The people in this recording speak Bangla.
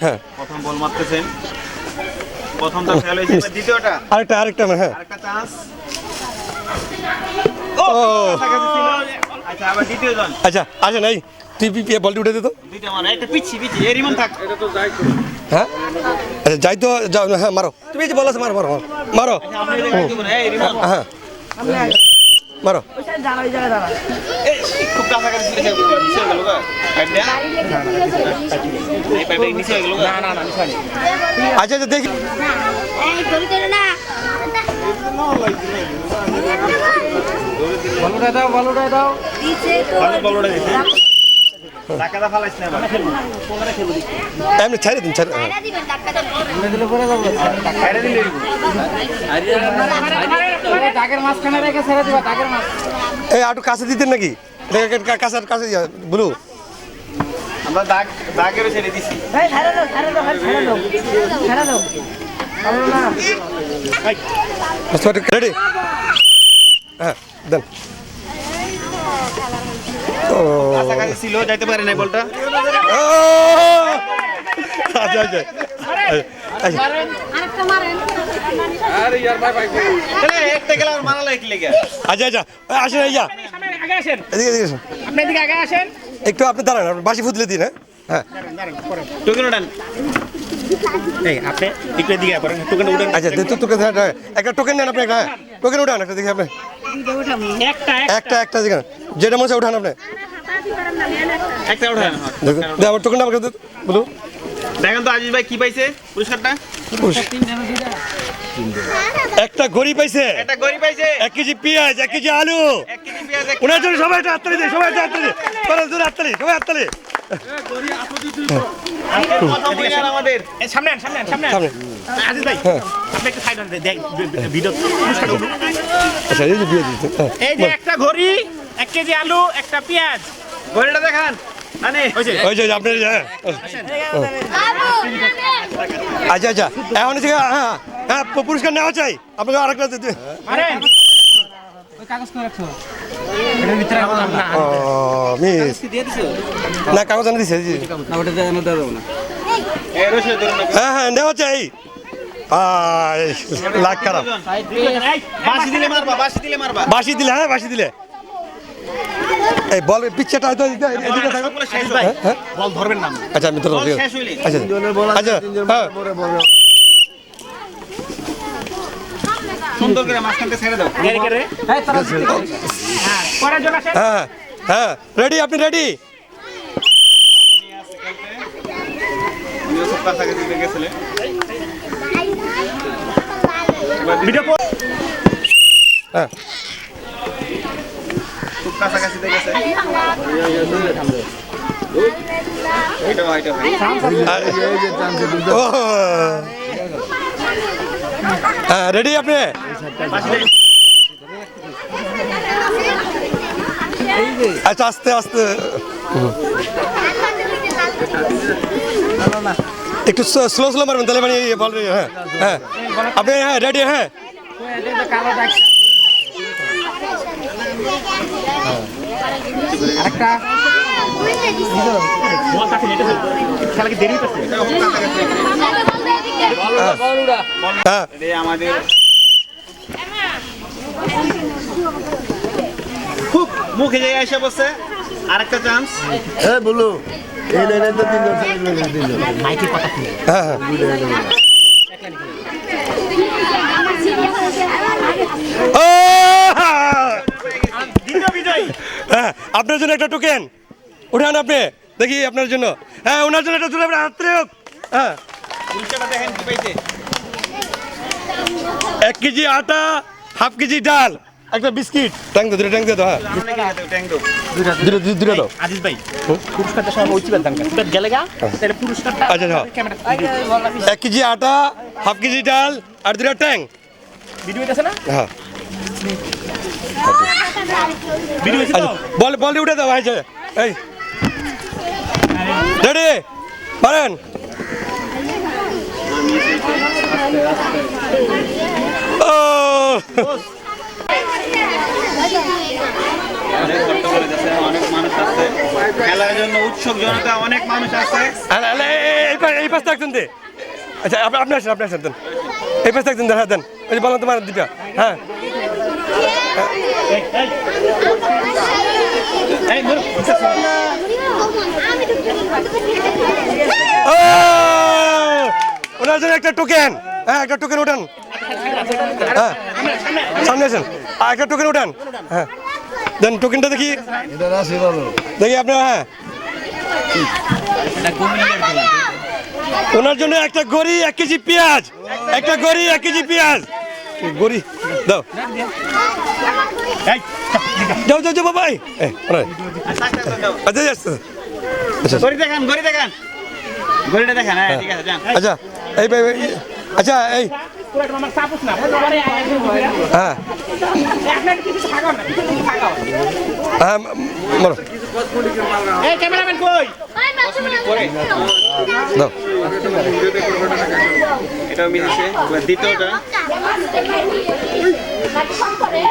হ্যাঁ। প্রথম বল মারতেছেন। প্রথমটা ফেল হয়েছে এবার দ্বিতীয়টা। আরেকটা আরেকটা হ্যাঁ। আরেকটা চান্স ও। আচ্ছা আবার দ্বিতীয় জন আচ্ছা আচ্ছা নাই? তুই পি- পি- বলটি উঠে দে তো। দুইটা মানে একটা থাক। হ্যাঁ? আচ্ছা যাই তো যাও হ্যাঁ মারো। তুমি যে বলো মারো মারো মারো। মারো রিমন হ্যাঁ। মারো। এই খুব কাছাকাছি ছিল নিচে হয়ে গেল হয়ে না না না আচ্ছা আচ্ছা দেখি বলটা এমনি ছাড়ে দিন ছাড়ে হ্যাঁ। দিলে মাঝখানে রেখে ছেড়ে দিবা এই আটু কাছে দিতেন নাকি কাছে কাছে ব্লু। আমরা দাগ দাগেরও ছেড়ে দিছি। ছেড়ে দাও ছেড়ে দাও ছেড়ে দাও ছেড়ে দাও রেডি। হ্যাঁ দেন। ছিল যাইতে পারে না বলটা। ও! আচ্ছা আচ্ছা। আচ্ছা। আচ্ছা আচ্ছা। আসেন আগে আসেন। এদিকে এদিকে আসেন। আপনি এদিকে আগে আসেন। একটু আপনি দাঁড়ান আপনি বাসি ফুতলে দিন হ্যাঁ? হ্যাঁ। একটু আচ্ছা একটা টোকেন নেন আপনি একটা টোকেন উঠান একটা দেখি আপনি। একটা একটা। একটা যেটা মনে হচ্ছে উঠান আপনি। একটা উঠান। দেখুন টোকেনটা আমাকে বলুন। দেখেন তো আজিজ ভাই কি পাইছে? পুরস্কারটা? একটা ঘড়ি পাইছে। একটা গড়ি পাইছে। এক কেজি পেঁয়াজ এক কেজি আলু। এক কেজি পেঁয়াজ ওনার জন্য সবাই একটা হাততালি দিন সবাই একটা হাততালি সবাই জোরে হাততালি সবাই হাততালি। আমাদের সামনে সামনে আজিজ ভাই আচ্ছা এই যে একটা ঘড়ি এক কেজি আলু একটা পেঁয়াজ। ঘড়িটা দেখান। আচ্ছা আচ্ছা। এখন হ্যাঁ হ্যাঁ পুরস্কার নেওয়া চাই। আপনাকে আরেকটা দিতে না। মিস। না কাগজ আনে দিছে হ্যাঁ হ্যাঁ নেওয়া চাই। লাখ খারাপ। বাসি দিলে মারবা বাসি দিলে মারবা। বাসি দিলে হ্যাঁ বাসি দিলে। এই বল পিচ্ছাটা হয়তো এদিকে- এদিকে থাকো। শেষ ভাই হ্যাঁ, হ্যাঁ। বল ধরবেন না আচ্ছা আমি আচ্ছা আচ্ছা হ্যাঁ। সুন্দর করে ছেড়ে দাও। হ্যাঁ হ্যাঁ হ্যাঁ রেডি আপনি রেডি ভিডিও হ্যাঁ। খুব কাছাকাছি লেগেছে এইটা এইটা ভাই ও হ্যাঁ রেডি আপনি আচ্ছা আস্তে আস্তে একটু স্লো স্লো মারবেন তাহলে মানে ইয়ে বল হ্যাঁ হ্যাঁ আপনি হ্যাঁ রেডি হ্যাঁ কালো দাগ আরেকটা। খেলা কি দেরি হ্যাঁ আমাদের খুব মুখে জায়গায় এসে বসে আরেকটা চান্স হ্যাঁ। বলো এই লাইনে তো তিনজন তিনজন তিনজন কথা হ্যাঁ হ্যাঁ। ও হ্যাঁ আপনার জন্য একটা টোকেন উঠান আপনি দেখি আপনার জন্য। হ্যাঁ ওনার জন্য একটা জোরে আপনার হাত হোক। হ্যাঁ। উল্টাটা দেখেন কি পাইছে। এক কেজি আটা হাফ কেজি ডাল একটা বিস্কিট। ট্যাং দো দুটো ট্যাং দিয়ে দাও হ্যাঁ। দুটো দুটো দুটো দাও। আজিজ ভাই পুরস্কারটা সবাই ওই চিবেন দাম গেলে গা? তাহলে পুরস্কারটা আচ্ছা, আচ্ছা। এক কেজি আটা হাফ কেজি ডাল আর দুটো ট্যাং। ভিডিও আছে না? হ্যাঁ। আচ্ছা বল বল উঠে দাও, ভাই এই। রেডি, পারেন। ও। অনেক জনতা অনেক মানুষ আছে এই পারে এই দে। আচ্ছা আপনি আসেন আপনি আসেন এই পাঁচটা একজন দেন। হ্যাঁ দেন ওই তোমার দুটা হ্যাঁ। এই ধর ও ওনার জন্য একটা টোকেন হ্যাঁ একটা টোকেন উঠান হ্যাঁ সামনে আসেন আর একটা টোকেন উঠান হ্যাঁ দেন টোকেনটা দেখি এটা রাশি ভালো দেখি আপনার হ্যাঁ ওনার জন্য একটা গড়ি এক কেজি পেঁয়াজ একটা গড়ি এক কেজি পেঁয়াজ গড়ি? দাও। যাও যাও যাও বাবা এই, আচ্ছা আচ্ছা আচ্ছা। গড়ি দেখান গড়ি দেখান। গড়িটা দেখান হ্যাঁ ঠিক আছে আচ্ছা এই, আচ্ছা এই হ্যাঁ। হ্যাঁ মারো এই ক্যামেরাম্যান কই? এটা মিলিছে দ্বিতীয়টা। করে